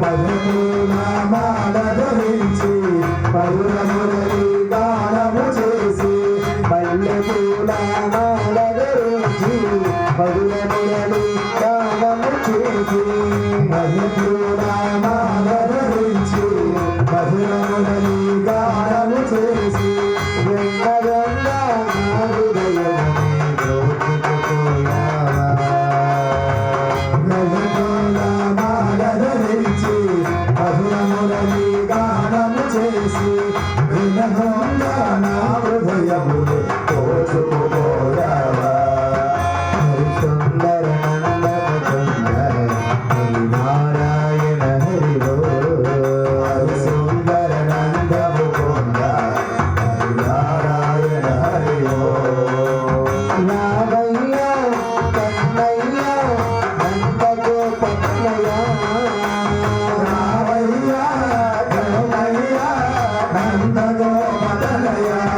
పదము నామాల ధరించి పరుణములై గానము చేసి పల్లెకు నామాల ధరించి పరుణములై గానము చేసి పల్లెకు నామాల seriously, in the hunger. నందగోపతలయా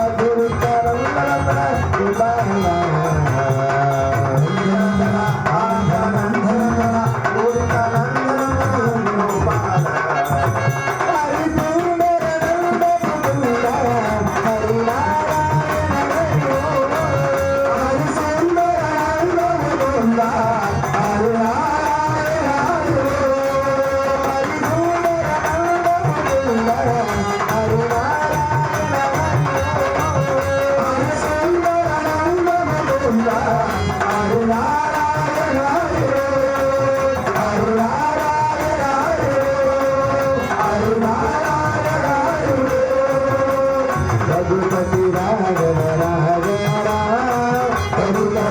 Hallelujah.